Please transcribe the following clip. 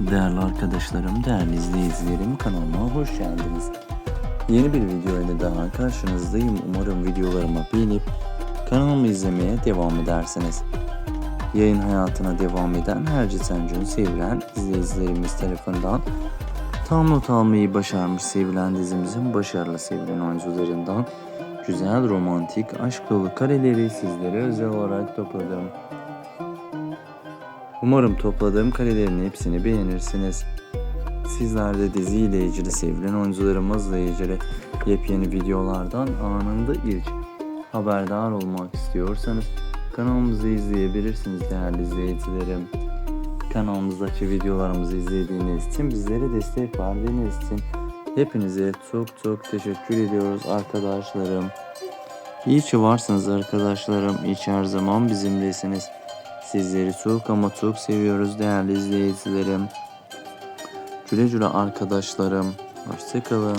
Değerli arkadaşlarım, değerli izleyicilerim kanalıma hoş geldiniz. Yeni bir video ile daha karşınızdayım. Umarım videolarımı beğenip kanalımı izlemeye devam edersiniz. Yayın hayatına devam eden Herci Sencun sevilen izleyicilerimiz tarafından tam not almayı başarmış sevilen dizimizin başarılı sevilen oyuncularından güzel romantik aşk dolu kareleri sizlere özel olarak topladım. Umarım topladığım karelerin hepsini beğenirsiniz. Sizler de diziyle ilgili sevilen oyuncularımızla ilgili yepyeni videolardan anında ilk haberdar olmak istiyorsanız kanalımızı izleyebilirsiniz değerli izleyicilerim. Kanalımızdaki videolarımızı izlediğiniz için bizlere destek verdiğiniz için hepinize çok çok teşekkür ediyoruz arkadaşlarım. İyi ki varsınız arkadaşlarım. İyi ki her zaman bizimlesiniz. Sizleri çok ama çok seviyoruz değerli izleyicilerim. Güle güle arkadaşlarım. Hoşçakalın.